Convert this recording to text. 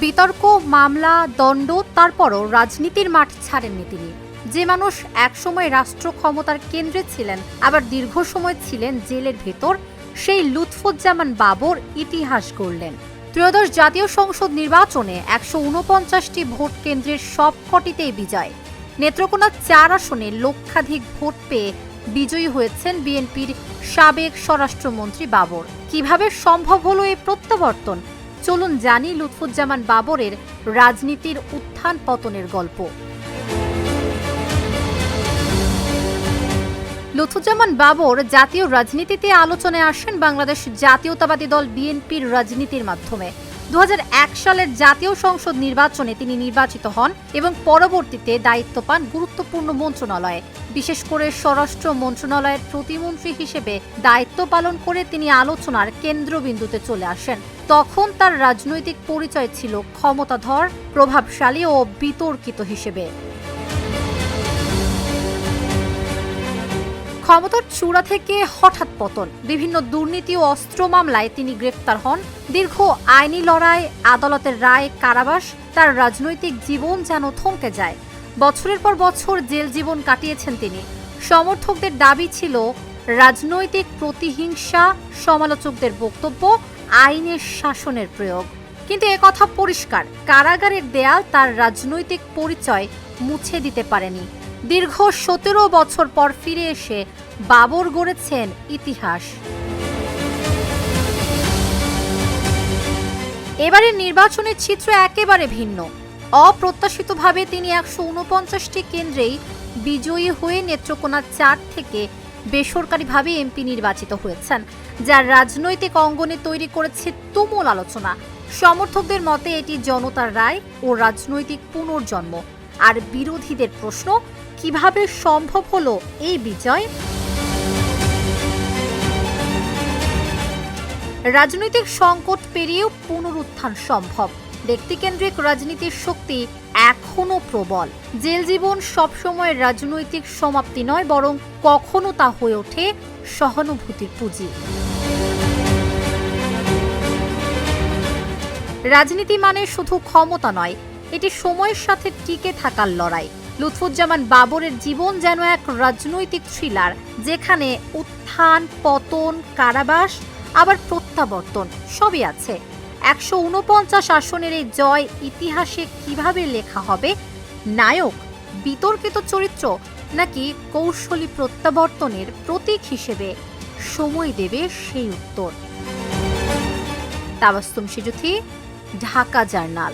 বিতর্ক, মামলা, দণ্ড, তারপরও রাজনীতির মাঠ ছাড়েননি তিনি। যে মানুষ একসময় রাষ্ট্র ক্ষমতার কেন্দ্রে ছিলেন, আবার দীর্ঘ সময় ছিলেন জেলের ভেতর, সেই লুৎফুজ্জামান বাবর ইতিহাস গড়লেন। ত্রয়োদশ জাতীয় সংসদ নির্বাচনে একশো উনপঞ্চাশটি ভোট কেন্দ্রের সবকটিতেই বিজয়। নেত্রকোনা চার আসনে লক্ষাধিক ভোট পেয়ে বিজয়ী হয়েছেন বিএনপির সাবেক স্বরাষ্ট্রমন্ত্রী বাবর। কীভাবে সম্ভব হলো এই প্রত্যাবর্তন? চলুন জানি লুৎফুজ্জামান বাবরের রাজনীতির উত্থান পতনের গল্প। লুৎফুজ্জামান বাবর জাতীয় রাজনীতিতে আলোচনায় আসেন বাংলাদেশ জাতীয়তাবাদী দল বিএনপির রাজনীতির মাধ্যমে। দু হাজার এক সালের জাতীয় সংসদ নির্বাচনে তিনি নির্বাচিত হন এবং পরবর্তীতে দায়িত্ব পান গুরুত্বপূর্ণ মন্ত্রণালয়ে। বিশেষ করে স্বরাষ্ট্র মন্ত্রণালয়ের প্রতিমন্ত্রী হিসেবে দায়িত্ব পালন করে তিনি আলোচনার কেন্দ্রবিন্দুতে চলে আসেন। তখন তার রাজনৈতিক পরিচয় ছিল ক্ষমতাধর, প্রভাবশালী ও বিতর্কিত হিসেবে। ক্ষমতার চূড়া থেকে হঠাৎ পতন। বিভিন্ন দুর্নীতি ও অস্ত্র মামলায় তিনি গ্রেফতার হন। দীর্ঘ আইনি লড়াই, আদালতের রায়, কারাবাস, তার রাজনৈতিক জীবন যেন থমকে যায়। বছরের পর বছর জেল জীবন কাটিয়েছেন তিনি। সমর্থকদের দাবি ছিল, রাজনৈতিক প্রতিহিংসা, সমালোচকদের বক্তব্য, আইনের শাসনের প্রয়োগ। কিন্তু কথা পরিষ্কার। কারাগারের দেয়াল তার রাজনৈতিক পরিচয় মুছে দিতে পারেনি। দীর্ঘ সতেরো বছর পর ফিরে এসে বাবর গড়েছেন ইতিহাস। এবারের নির্বাচনের চিত্র একেবারে ভিন্ন। অপ্রত্যাশিতভাবে তিনি একশো উনপঞ্চাশটি কেন্দ্রেই বিজয়ী হয়ে নেত্রকোনা চার থেকে বেসরকারিভাবে এমপি নির্বাচিত হয়েছেন, যার রাজনৈতিক অঙ্গনে তৈরি করেছে তুমুল আলোচনা। সমর্থকদের মতে এটি জনতার রায় ও রাজনৈতিক পুনর্জন্ম। আর বিরোধীদের প্রশ্ন কীভাবে সম্ভব হলো এই বিজয়? রাজনৈতিক সংকট পেরিয়েও পুনরুত্থান সম্ভব। ব্যক্তিকেন্দ্রিক রাজনীতির শক্তি এখনও প্রবল। জেল জীবন সবসময় রাজনৈতিক সমাপ্তি নয়, বরং কখনো তা হয়ে ওঠে সহানুভূতির পুঁজি। রাজনীতি মানে শুধু ক্ষমতা নয়, এটি সময়ের সাথে টিকে থাকার লড়াই। লুৎফুজ্জামান বাবরের জীবন যেন এক রাজনৈতিক থ্রিলার, যেখানে উত্থান, পতন, কারাবাস, আবার প্রত্যাবর্তন, সবই আছে। একশো উনপঞ্চাশ আসনের এই জয় ইতিহাসে কীভাবে লেখা হবে? নায়ক, বিতর্কিত চরিত্র, নাকি কৌশলী প্রত্যাবর্তনের প্রতীক হিসেবে সময় দেবে সেই উত্তর? তাবাস্তুম সিজুথি, ঢাকা জার্নাল।